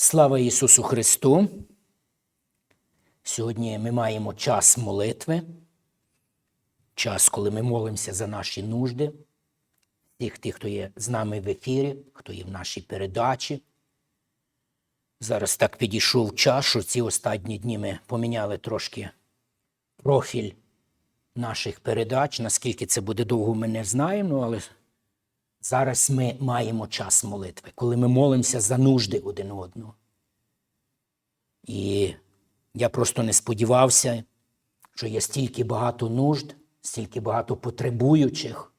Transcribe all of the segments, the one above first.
Слава Ісусу Христу! Сьогодні ми маємо час молитви, час, коли ми молимося за наші нужди, тих, тих, хто є з нами в ефірі, хто є в нашій передачі. Зараз так підійшов час, що ці останні дні ми поміняли трошки профіль наших передач. Наскільки це буде довго, ми не знаємо, але зараз ми маємо час молитви, коли ми молимося за нужди один одного. І я просто не сподівався, що є стільки багато нужд, стільки багато потребуючих,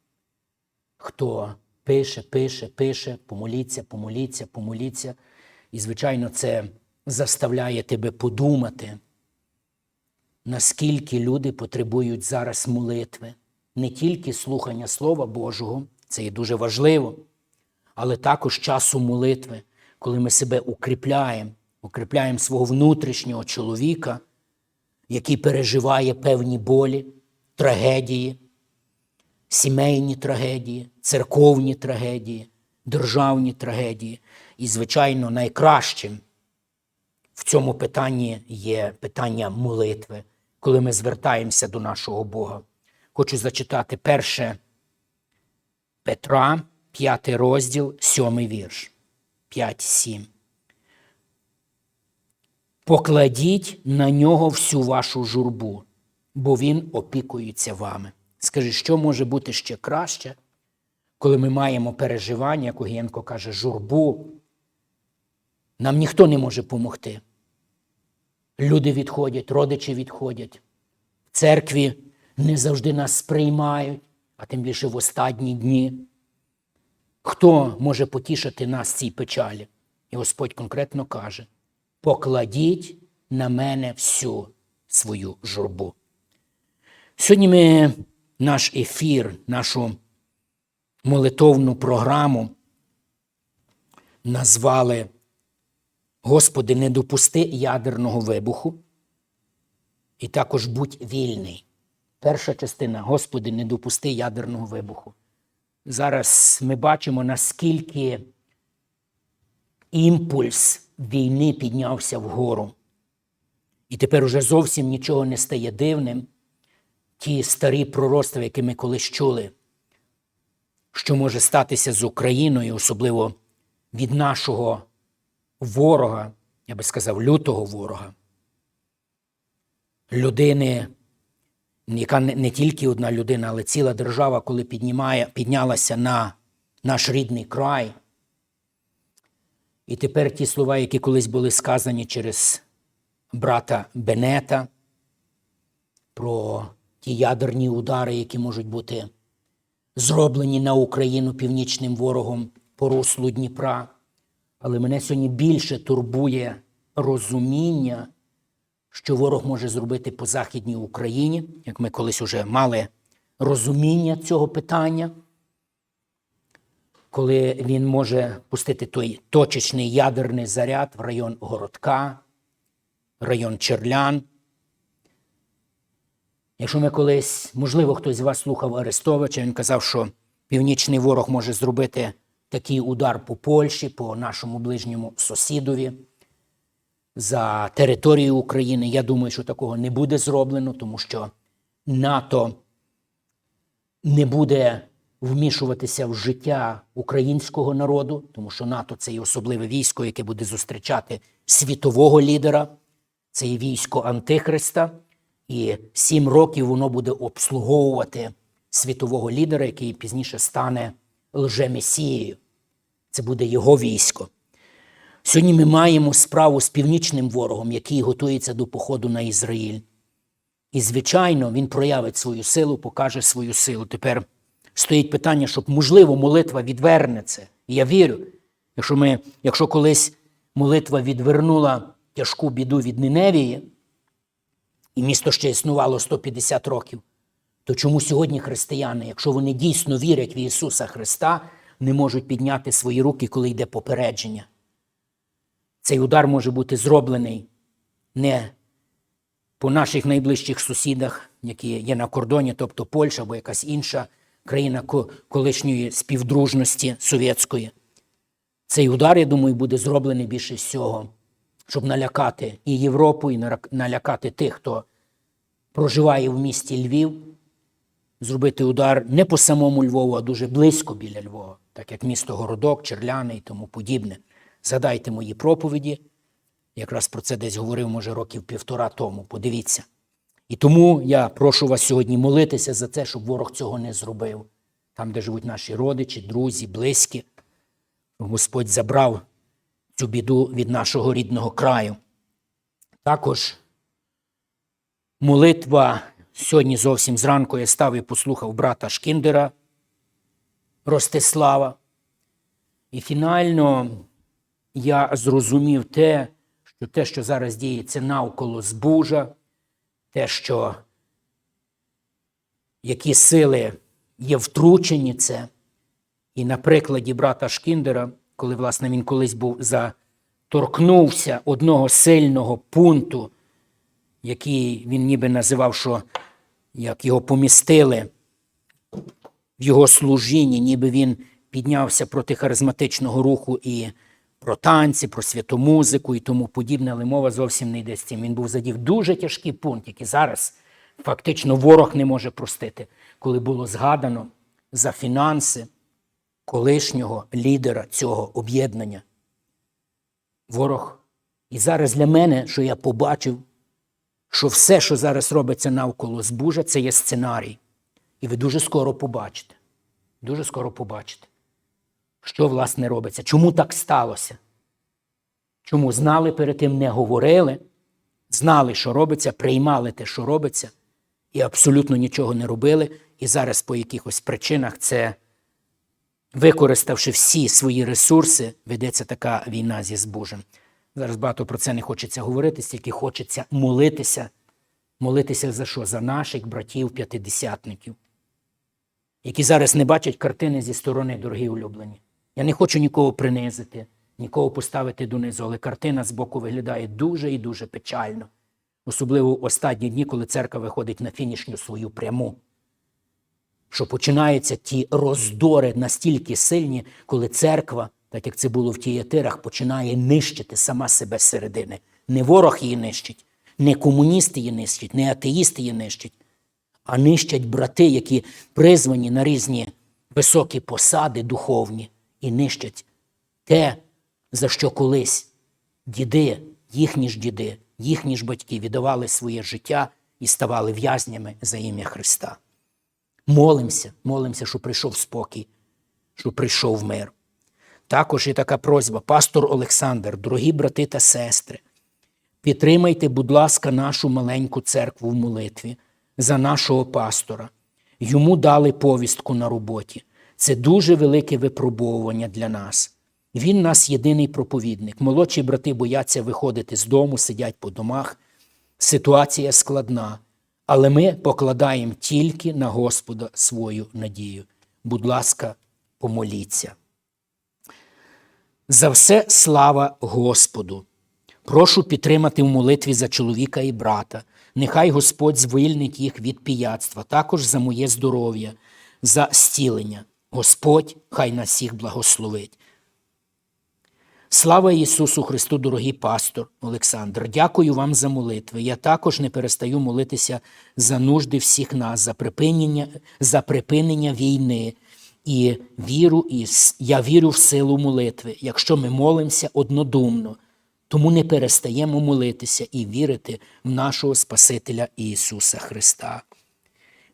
хто пише, пише, пише, помоліться, помоліться, помоліться. І, звичайно, це заставляє тебе подумати, наскільки люди потребують зараз молитви, не тільки слухання Слова Божого, це є дуже важливо, але також часу молитви, коли ми себе укріпляємо, укріпляємо свого внутрішнього чоловіка, який переживає певні болі, трагедії, сімейні трагедії, церковні трагедії, державні трагедії. І, звичайно, найкращим в цьому питанні є питання молитви, коли ми звертаємося до нашого Бога. Хочу зачитати перше Петра, п'ятий розділ, сьомий вірш. 5-7. Покладіть на нього всю вашу журбу, бо він опікується вами. Скажи, що може бути ще краще, коли ми маємо переживання, як Огієнко каже, журбу. Нам ніхто не може допомогти. Люди відходять, родичі відходять. В церкві не завжди нас сприймають, а тим більше в останні дні. Хто може потішити нас в цій печалі? І Господь конкретно каже: покладіть на мене всю свою журбу. Сьогодні ми наш ефір, нашу молитовну програму назвали Господи, не допусти ядерного вибуху. І також будь вільний. Перша частина Господи, не допусти ядерного вибуху. Зараз ми бачимо, наскільки імпульс війни піднявся вгору. І тепер уже зовсім нічого не стає дивним. Ті старі пророцтва, які ми колись чули, що може статися з Україною, особливо від нашого ворога, я би сказав, лютого ворога, людини, яка не, тільки одна людина, але ціла держава, коли піднімає, піднялася на наш рідний край. І тепер ті слова, які колись були сказані через брата Бенета, про ті ядерні удари, які можуть бути зроблені на Україну північним ворогом по руслу Дніпра. Але мене сьогодні більше турбує розуміння, що ворог може зробити по Західній Україні, як ми колись вже мали розуміння цього питання, коли він може пустити той точечний ядерний заряд в район Городка, район Черлян. Якщо ми колись, можливо, хтось з вас слухав Арестовича, він казав, що північний ворог може зробити такий удар по Польщі, по нашому ближньому сусідові за територію України. Я думаю, що такого не буде зроблено, тому що НАТО не буде вмішуватися в життя українського народу, тому що НАТО це є особливе військо, яке буде зустрічати світового лідера, це є військо Антихриста, і сім років воно буде обслуговувати світового лідера, який пізніше стане лжемесією. Це буде його військо. Сьогодні ми маємо справу з північним ворогом, який готується до походу на Ізраїль. І, звичайно, він проявить свою силу, покаже свою силу. Тепер стоїть питання, щоб, можливо, молитва відверне це. І я вірю, якщо, ми, якщо колись молитва відвернула тяжку біду від Ниневії, і місто ще існувало 150 років, то чому сьогодні християни, якщо вони дійсно вірять в Ісуса Христа, не можуть підняти свої руки, коли йде попередження? Цей удар може бути зроблений не по наших найближчих сусідах, які є на кордоні, тобто Польща або якась інша країна колишньої співдружності совєтської. Цей удар, я думаю, буде зроблений більше всього, щоб налякати і Європу, і налякати тих, хто проживає в місті Львів, зробити удар не по самому Львову, а дуже близько біля Львова, так як місто Городок, Черляни і тому подібне. Згадайте мої проповіді. Якраз про це десь говорив, може, років півтора тому. Подивіться. І тому я прошу вас сьогодні молитися за те, щоб ворог цього не зробив. Там, де живуть наші родичі, друзі, близькі, Господь забрав цю біду від нашого рідного краю. Також молитва сьогодні зовсім зранку я став і послухав брата Шкіндера Ростислава. І фінально я зрозумів те, що те, що зараз діється навколо збужа, те, що які сили є втручені це. І на прикладі брата Шкіндера, коли власне він колись був заторкнувся одного сильного пункту, який він ніби називав, що як його помістили в його служінні, ніби він піднявся проти харизматичного руху і про танці, про святу музику і тому подібне, але мова зовсім не йде з цим. Він був задів дуже тяжкий пункт, який зараз фактично ворог не може простити, коли було згадано за фінанси колишнього лідера цього об'єднання. Ворог. І зараз для мене, що я побачив, що все, що зараз робиться навколо збужа, це є сценарій. І ви дуже скоро побачите. Дуже скоро побачите, що власне робиться. Чому так сталося? Чому знали перед тим, не говорили, знали, що робиться, приймали те, що робиться, і абсолютно нічого не робили. І зараз по якихось причинах це, використавши всі свої ресурси, ведеться така війна зі збужем. Зараз багато про це не хочеться говорити, стільки хочеться молитися. Молитися за що? За наших братів п'ятидесятників, які зараз не бачать картини зі сторони, дорогі улюблені. Я не хочу нікого принизити, нікого поставити донизу, але картина з боку виглядає дуже і дуже печально. Особливо в останні дні, коли церква виходить на фінішню свою пряму. Що починаються ті роздори настільки сильні, коли церква, так як це було в тієтирах, починає нищити сама себе з середини. Не ворог її нищить, не комуністи її нищать, не атеїсти її нищать, а нищать брати, які призвані на різні високі посади духовні, і нищать те, за що колись діди, їхні ж діди, їхні ж батьки віддавали своє життя і ставали в'язнями за ім'я Христа. Молимося, молимося, щоб прийшов спокій, щоб прийшов мир. Також є така просьба, пастор Олександр, дорогі брати та сестри, підтримайте, будь ласка, нашу маленьку церкву в молитві за нашого пастора. Йому дали повістку на роботі. Це дуже велике випробовування для нас. Він нас єдиний проповідник. Молодші брати бояться виходити з дому, сидять по домах. Ситуація складна, але ми покладаємо тільки на Господа свою надію. Будь ласка, помоліться. За все слава Господу. Прошу підтримати в молитві за чоловіка і брата. Нехай Господь звільнить їх від піяцтва, також за моє здоров'я, за стілення. Господь хай нас всіх благословить. Слава Ісусу Христу, дорогий пастор Олександр. Дякую вам за молитви. Я також не перестаю молитися за нужди всіх нас, за припинення, за припинення війни. І віру, і я вірю в силу молитви, якщо ми молимося однодумно. Тому не перестаємо молитися і вірити в нашого Спасителя Ісуса Христа.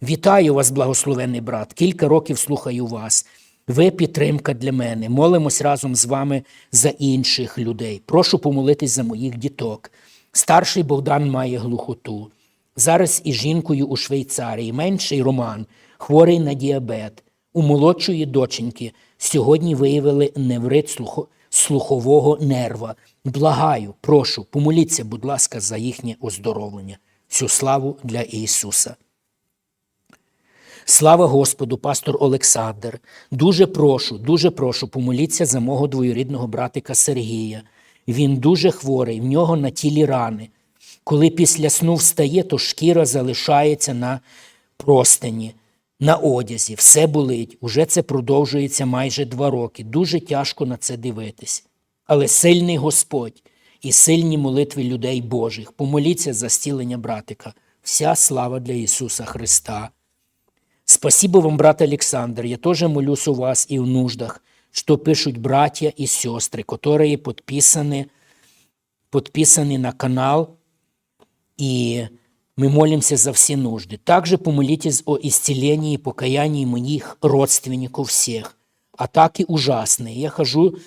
Вітаю вас, благословений брат. Кілька років слухаю вас. Ви підтримка для мене. Молимось разом з вами за інших людей. Прошу помолитись за моїх діток. Старший Богдан має глухоту. Зараз із жінкою у Швейцарії, менший Роман, хворий на діабет. У молодшої доченьки сьогодні виявили неврит слухового нерва. Благаю, прошу, помоліться, будь ласка, за їхнє оздоровлення. Всю славу для Ісуса. Слава Господу, пастор Олександр. Дуже прошу, дуже прошу, помоліться за мого двоюрідного братика Сергія. Він дуже хворий, в нього на тілі рани. Коли після сну встає, то шкіра залишається на простині. на одязі, все болить. Уже це продовжується майже два роки. Дуже тяжко на це дивитись. Але сильний Господь і сильні молитви людей Божих. Помоліться за стілення братика. Вся слава для Ісуса Христа. Спасибо вам, брат Александр. Я тоже молюсь у вас и в нуждах, что пишут братья и сестры, которые подписаны, подписаны на канал, и мы молимся за все нужды. Также помолитесь о исцелении и покаянии моих родственников всех. Атаки ужасные. Я хожу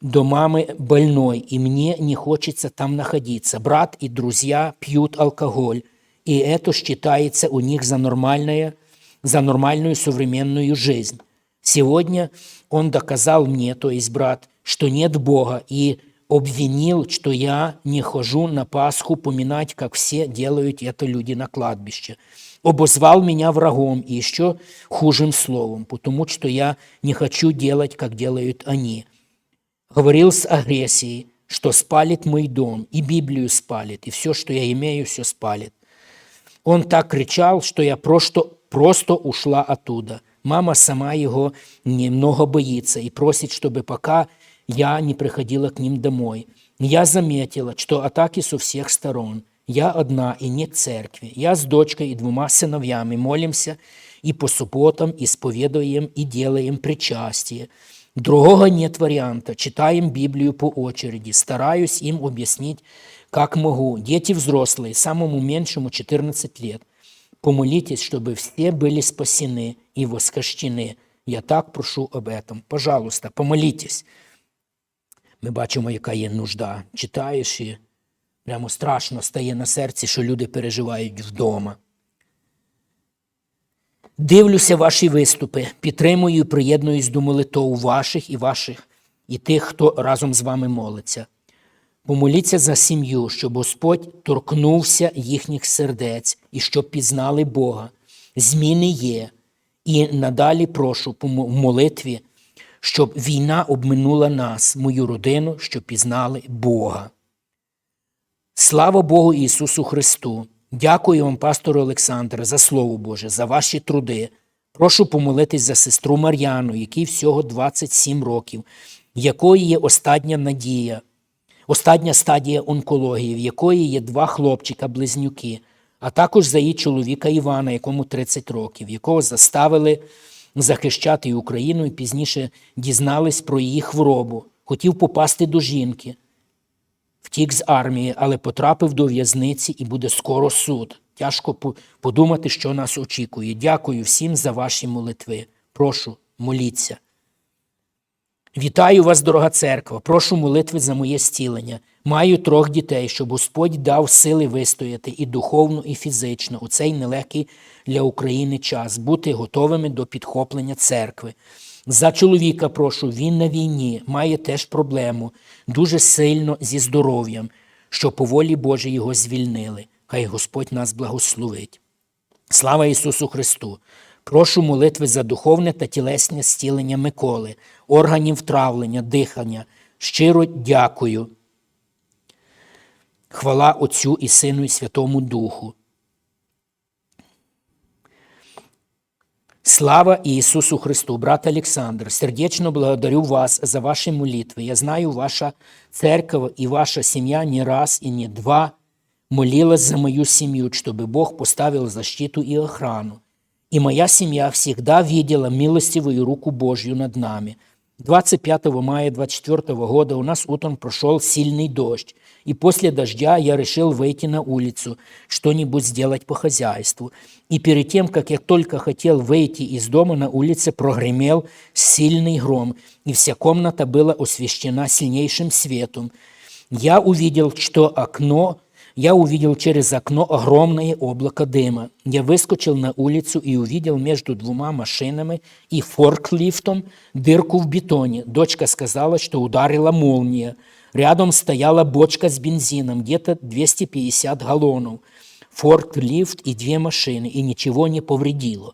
до мамы больной, и мне не хочется там находиться. Брат и друзья пьют алкоголь, и это считается у них за нормальное, за нормальную современную жизнь. Сегодня он доказал мне, то есть брат, что нет Бога, и обвинил, что я не хожу на Пасху поминать, как все делают это люди на кладбище. Обозвал меня врагом и еще хужим словом, потому что я не хочу делать, как делают они. Говорил с агрессией, что спалит мой дом, и Библию спалит, и все, что я имею, все спалит. Он так кричал, что я просто, просто ушла оттуда. Мама сама его немного боится и просит, чтобы пока я не приходила к ним домой. Я заметила, что атаки со всех сторон. Я одна и нет церкви. Я с дочкой и двумя сыновьями молимся и по субботам исповедуем и делаем причастие. Другого нет варианта. Читаем Библию по очереди. Стараюсь им объяснить, как могу. Дети взрослые, самому меньшему 14 лет. Помолитесь, чтобы все были спасены и воскрешены. Я так прошу об этом. Пожалуйста, помолитесь. Ми бачимо, яка є нужда. Читаєш і прямо страшно стає на серці, що люди переживають вдома. Дивлюся ваші виступи, підтримую і приєднуюсь до молитов ваших і ваших, і тих, хто разом з вами молиться. Помоліться за сім'ю, щоб Господь торкнувся їхніх сердець і щоб пізнали Бога. Зміни є. І надалі прошу в молитві, щоб війна обминула нас, мою родину, щоб пізнали Бога. Слава Богу Ісусу Христу! Дякую вам, пастору Олександре, за Слово Боже, за ваші труди. Прошу помолитись за сестру Мар'яну, якій всього 27 років, якої є остання надія, остання стадія онкології, в якої є два хлопчика-близнюки, а також за її чоловіка Івана, якому 30 років, якого заставили захищати Україну і пізніше дізнались про її хворобу. Хотів попасти до жінки, втік з армії, але потрапив до в'язниці і буде скоро суд. Тяжко подумати, що нас очікує. Дякую всім за ваші молитви. Прошу, моліться. Вітаю вас, дорога церква. Прошу молитви за моє зцілення. Маю трьох дітей, щоб Господь дав сили вистояти і духовно, і фізично у цей нелегкий для України час, бути готовими до підхоплення церкви. За чоловіка прошу, він на війні, має теж проблему, дуже сильно зі здоров'ям, що по волі Божій його звільнили. Хай Господь нас благословить. Слава Ісусу Христу! Прошу молитви за духовне та тілесне зцілення Миколи, органів травлення, дихання. Щиро дякую. Хвала Отцю і Сину і Святому Духу. Слава Иисусу Христу, брат Александр, сердечно благодарю вас за ваши молитвы. Я знаю, ваша церковь и ваша семья не раз и не два молилась за мою семью, чтобы Бог поставил защиту и охрану. И моя семья всегда видела милостивую руку Божью над нами. 25 мая 24 года у нас утром прошел сильный дождь, и после дождя я решил выйти на улицу, что-нибудь сделать по хозяйству. И перед тем, как я только хотел выйти из дома, на улице прогремел сильный гром, и вся комната была освещена сильнейшим светом. Я увидел, что окно я увидел через окно огромное облако дыма. Я выскочил на улицу и увидел между двумя машинами и форклифтом дырку в бетоне. Дочка сказала, что ударила молния. Рядом стояла бочка с бензином, где-то 250 галлонов. Форклифт и две машины, и ничего не повредило.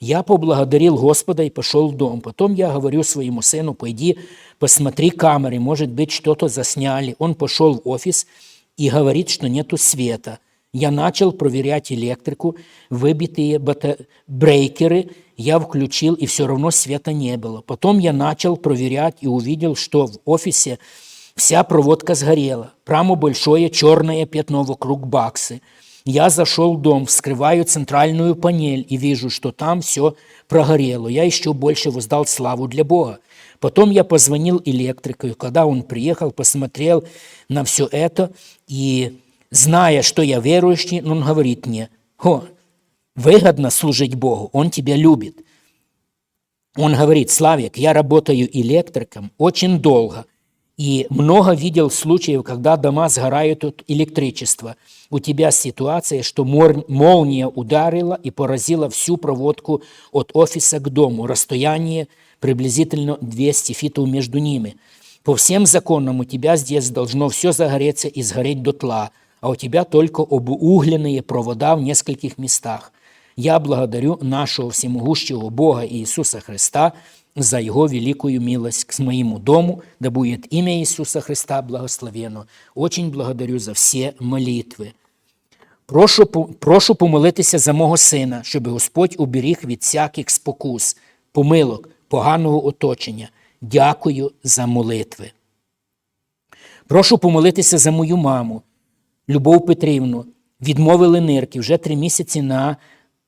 Я поблагодарил Господа и пошел в дом. Потом я говорю своему сыну, пойди посмотри камеры, может быть, что-то засняли. Он пошел в офис и говорит, что нету света. Я начал проверять электрику, выбитые бата- брейкеры я включил, и все равно света не было. Потом я начал проверять и увидел, что в офисе вся проводка сгорела. Прямо большое черное пятно вокруг баксы. Я зашел в дом, вскрываю центральную панель и вижу, что там все прогорело. Я еще больше воздал славу для Бога. Потом я позвонил электрику, и когда он приехал, посмотрел на все это, и зная, что я верующий, он говорит мне, «О, выгодно служить Богу, Он тебя любит». Он говорит, Славик, я работаю электриком очень долго, и много видел случаев, когда дома сгорают от электричества. У тебя ситуация, что молния ударила и поразила всю проводку от офиса к дому. Расстояние приблизительно 200 фитов между ними. По всем законам у тебя здесь должно все загореться и сгореть дотла, а у тебя только обугленные провода в нескольких местах. Я благодарю нашего всемогущего Бога Иисуса Христа за Его великую милость к моему дому, да будет имя Иисуса Христа благословено. Очень благодарю за все молитви. Прошу, прошу помолитися за мого сина, щоб Господь уберіг від всяких спокус, помилок, поганого оточення. Дякую за молитви. Прошу помолитися за мою маму, Любов Петрівну. Відмовили нирки вже три місяці на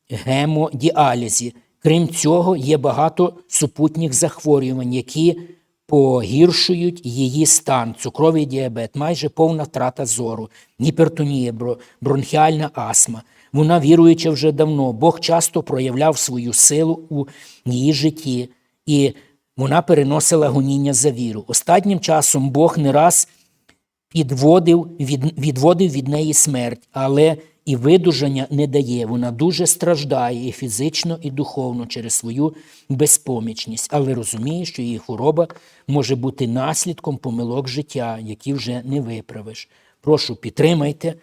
гемодіалізі. Крім цього, є багато супутніх захворювань, які погіршують її стан, цукровий діабет, майже повна втрата зору, гіпертонія, бронхіальна астма. Вона віруюча вже давно. Бог часто проявляв свою силу у її житті, і вона переносила гоніння за віру. Останнім часом Бог не раз підводив від, відводив від неї смерть, але і видужання не дає. Вона дуже страждає і фізично, і духовно через свою безпомічність, але розуміє, що її хвороба може бути наслідком помилок життя, які вже не виправиш. Прошу, підтримайте,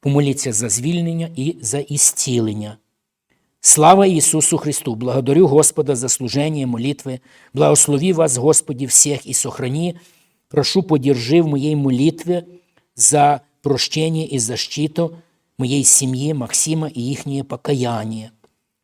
помоліться за звільнення і за ісцілення. Слава Ісусу Христу! Благодарю Господа за служение молитвы. Благослови вас, Господи, всех и сохрани. Прошу, подержи в моей молитве за прощение и защиту моєї сім'ї Максима і їхнє покаяння.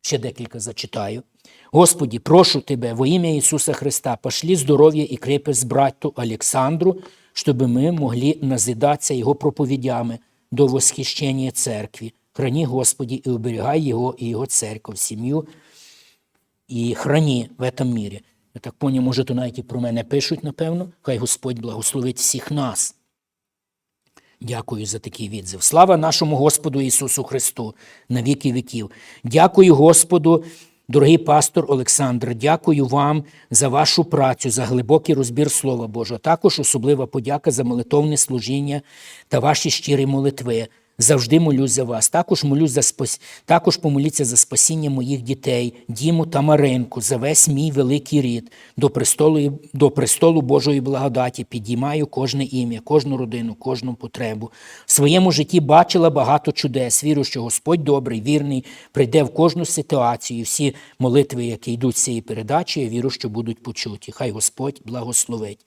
Ще декілька зачитаю. Господи, прошу Тебе во ім'я Ісуса Христа, пошли здоров'я і крепость брату Олександру, щоб ми могли назидатися Його проповідями до восхищення церкви. Храни, Господи, і оберігай Його і Його церкву, сім'ю і храні в этом мірі. Я так поняв, може, то навіть і про мене пишуть, напевно. Хай Господь благословить всіх нас. Дякую за такий відзив. Слава нашому Господу Ісусу Христу на віки віків. Дякую Господу, дорогий пастор Олександр. Дякую вам за вашу працю, за глибокий розбір Слова Божого. Також особлива подяка за молитовне служіння та ваші щирі молитви. Завжди молюсь за вас. Також молюсь за спас... також помоліться за спасіння моїх дітей, Діму та Маринку, за весь мій великий рід, до престолу, до престолу Божої благодаті підіймаю кожне ім'я, кожну родину, кожну потребу. В своєму житті бачила багато чудес. Вірю, що Господь добрий, вірний, прийде в кожну ситуацію. Всі молитви, які йдуть з цієї передачі, я вірю, що будуть почуті. Хай Господь благословить.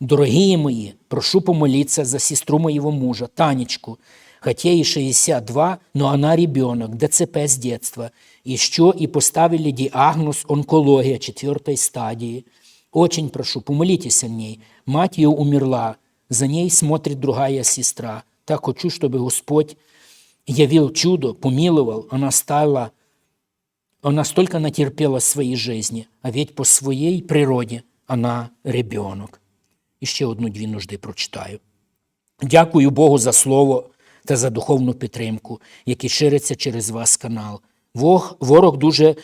Дорогі мої, прошу помолиться за сестру моего мужа, Танечку. Хотя ей 62, но она ребенок, ДЦП с детства. Еще и поставили диагноз онкология четвертой стадии. Очень прошу, помолитесь о ней. Мать ее умерла, за ней смотрит другая сестра. Так хочу, чтобы Господь явил чудо, помиловал, она стала она столько натерпела своей жизни, а ведь по своей природе она ребенок. І ще одну-дві нужди прочитаю. Дякую Богу за слово та за духовну підтримку, які шириться через вас канал. Ворог дуже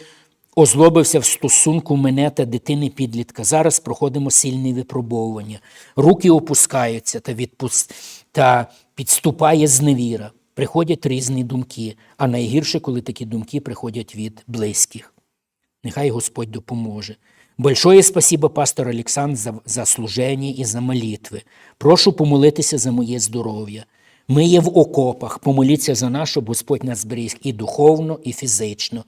озлобився в стосунку мене та дитини підлітка. Зараз проходимо сильні випробовування. Руки опускаються та, відпус... та підступає зневіра. Приходять різні думки, а найгірше, коли такі думки приходять від близьких. Нехай Господь допоможе. Большое спасибо, пастор Олександр, за, за служение і за молитви. Прошу помолитися за моє здоров'я. Ми є в окопах, помоліться за нас, щоб Господь нас зберіг і духовно, і фізично.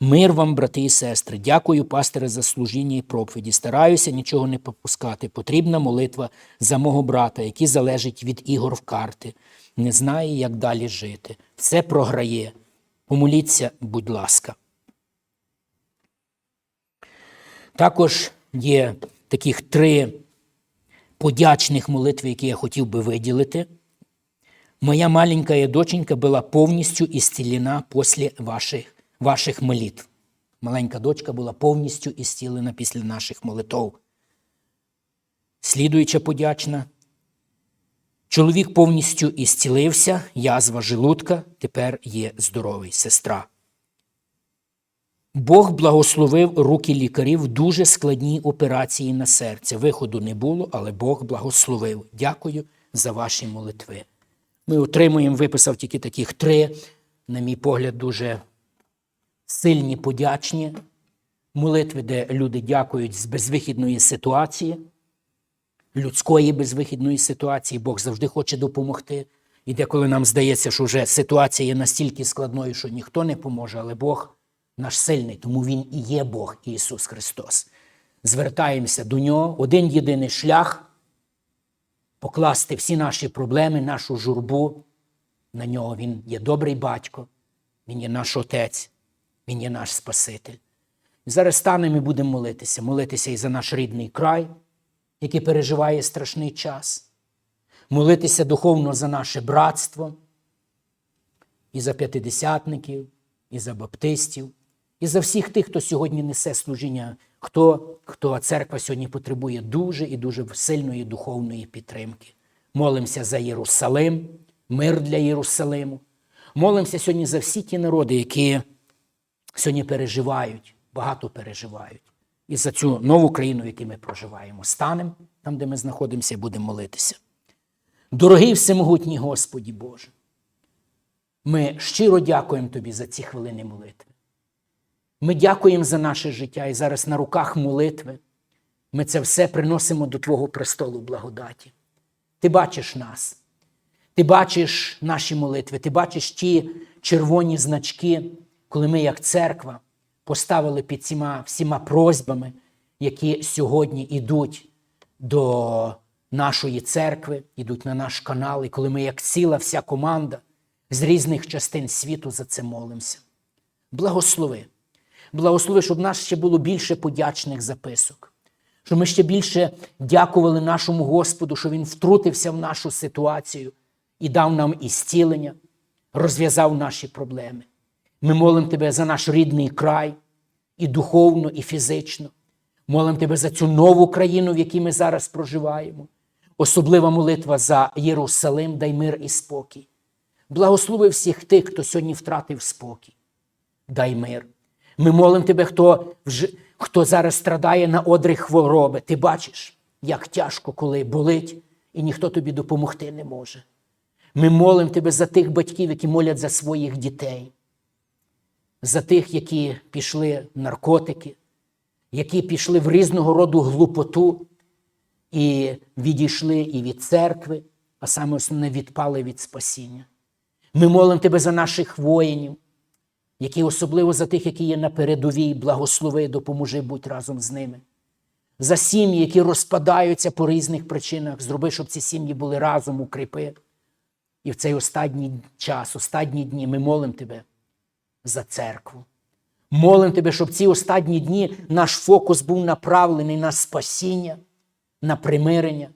Мир вам, брати і сестри, дякую, пастире, за служіння і проповіді. Стараюся нічого не попускати. Потрібна молитва за мого брата, який залежить від ігор в карти, не знає, як далі жити. Все програє. Помоліться, будь ласка. Також є таких три подячних молитви, які я хотів би виділити. Моя маленькая доченька була повністю ісцілена після ваших, ваших молитв. Маленька дочка була повністю ісцілена після наших молитв. Слідуюча подячна. Чоловік повністю ісцілився, язва желудка, тепер є здоровий сестра. Бог благословив руки лікарів в дуже складній операції на серце. Виходу не було, але Бог благословив. Дякую за ваші молитви. Ми отримуємо, виписав тільки таких три, на мій погляд, дуже сильні подячні молитви, де люди дякують з безвихідної ситуації, людської безвихідної ситуації. Бог завжди хоче допомогти. І деколи нам здається, що вже ситуація є настільки складною, що ніхто не поможе, але Бог наш сильний, тому Він і є Бог Ісус Христос. Звертаємося до Нього, один єдиний шлях покласти всі наші проблеми, нашу журбу на нього. Він є добрий батько, Він є наш Отець, Він є наш Спаситель. Зараз станемо і будемо молитися, молитися і за наш рідний край, який переживає страшний час, молитися духовно за наше братство, і за п'ятидесятників, і за баптистів, і за всіх тих, хто сьогодні несе служіння, хто, хто церква сьогодні потребує дуже і дуже сильної духовної підтримки. Молимося за Єрусалим, мир для Єрусалиму. Молимося сьогодні за всі ті народи, які сьогодні переживають, багато переживають. І за цю нову країну, в якій ми проживаємо, станемо там, де ми знаходимося, і будемо молитися. Дорогий всемогутній Господі Боже, ми щиро дякуємо Тобі за ці хвилини молитви. Ми дякуємо за наше життя і зараз на руках молитви. Ми це все приносимо до Твого престолу благодаті. Ти бачиш нас, ти бачиш наші молитви, ти бачиш ті червоні значки, коли ми, як церква, поставили під цими всіма просьбами, які сьогодні йдуть до нашої церкви, йдуть на наш канал, і коли ми, як ціла вся команда з різних частин світу за це молимося. Благослови. Благослови, щоб нас ще було більше подячних записок, щоб ми ще більше дякували нашому Господу, що Він втрутився в нашу ситуацію і дав нам ісцілення, розв'язав наші проблеми. Ми молимо Тебе за наш рідний край, і духовно, і фізично. Молимо Тебе за цю нову країну, в якій ми зараз проживаємо. Особлива молитва за Єрусалим, дай мир і спокій. Благослови всіх тих, хто сьогодні втратив спокій. Дай мир. Ми молимо Тебе, хто вже, хто зараз страдає на одрі хвороби. Ти бачиш, як тяжко, коли болить, і ніхто тобі допомогти не може. Ми молимо Тебе за тих батьків, які молять за своїх дітей, за тих, які пішли в наркотики, які пішли в різного роду глупоту і відійшли і від церкви, а саме основне відпали від спасіння. Ми молимо Тебе за наших воїнів, які особливо за тих, які є на передовій, благослови, допоможи будь разом з ними. За сім'ї, які розпадаються по різних причинах, зроби, щоб ці сім'ї були разом укріпи. І в цей останній час, останні дні ми молимо Тебе за церкву. Молимо Тебе, щоб ці останні дні наш фокус був направлений на спасіння, на примирення,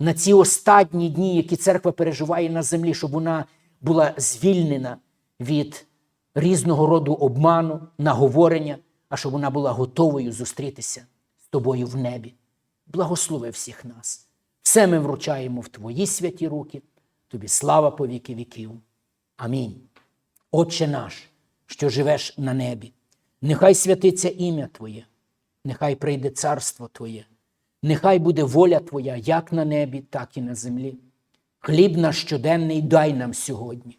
на ці останні дні, які церква переживає на землі, щоб вона була звільнена від різного роду обману, наговорення, а щоб вона була готовою зустрітися з тобою в небі. Благослови всіх нас. Все ми вручаємо в Твої святі руки. Тобі слава по віки віків. Амінь. Отче наш, що живеш на небі, нехай святиться ім'я Твоє, нехай прийде царство Твоє, нехай буде воля Твоя як на небі, так і на землі. Хліб наш щоденний дай нам сьогодні,